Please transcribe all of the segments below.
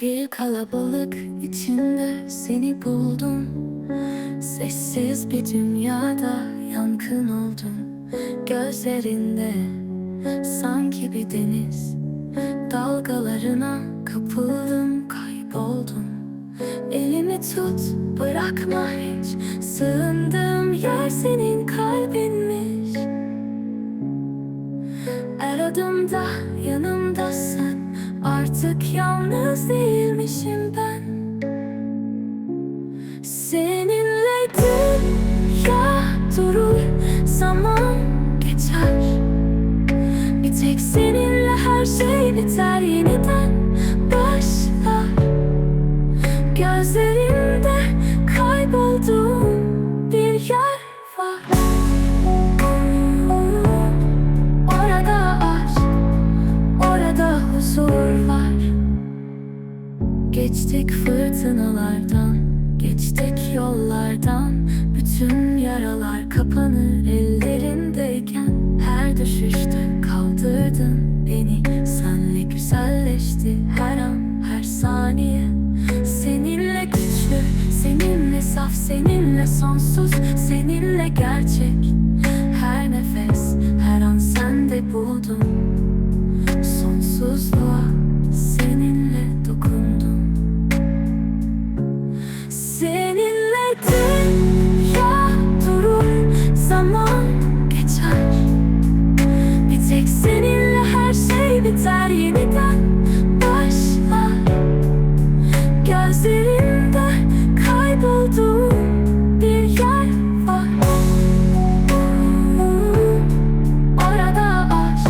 Bir kalabalık içinde seni buldum. Sessiz bir dünyada yankın oldum. Gözlerinde sanki bir deniz. Dalgalarına kapıldım kayboldum. Elimi tut bırakma hiç. Sığındığım yer senin kalbinmiş. Adımda yanımdasın Artık yalnız değilmişim ben. Seninle dünya durur Zaman geçer. Bir tek seninle her şey biter Yeniden başlar. Gözlerinde kaybolduğum bir yer var Geçtik fırtınalardan, geçtik yollardan. Bütün yaralar kapanır ellerindeyken. Her düşüşte kaldırdın beni. Senle güzelleşti her an, her saniye. Seninle güçlü, seninle saf, seninle sonsuz. Seninle gerçek biter Yeniden başlar Gözlerinde kaybolduğum bir yer var. Orada aşk,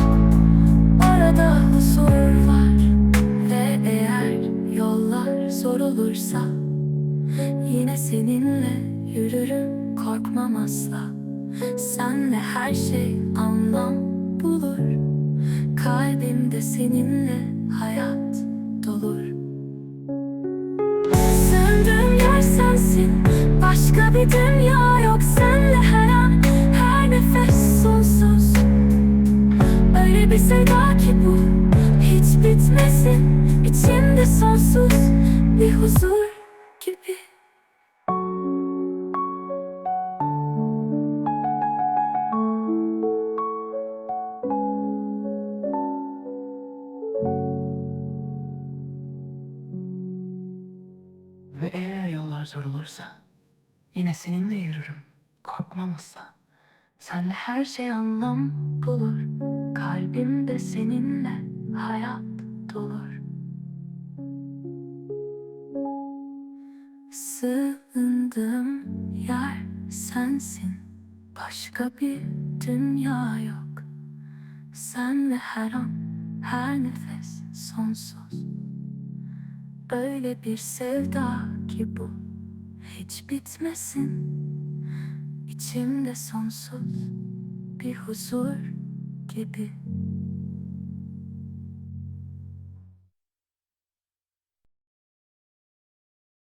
orada huzur var. Ve eğer yollar zor olursa Yine seninle yürürüm korkmam asla. Senle her şey anlam Kalbimde seninle hayat dolur. Sığındığım yer sensin Başka bir dünya yok senle her an. Her nefes sonsuz. Öyle bir sevda ki bu Hiç bitmesin İçimde sonsuz Ve eğer yollar zor olursa yine seninle yürürüm. Korkmam asla. Senle her şey anlam bulur. Kalbimde seninle hayat dolur. Sığındığım yer sensin. Başka bir dünya yok. Senle her an, her nefes sonsuz Öyle bir sevda ki bu. Hiç bitmesin. İçimde sonsuz bir huzur gibi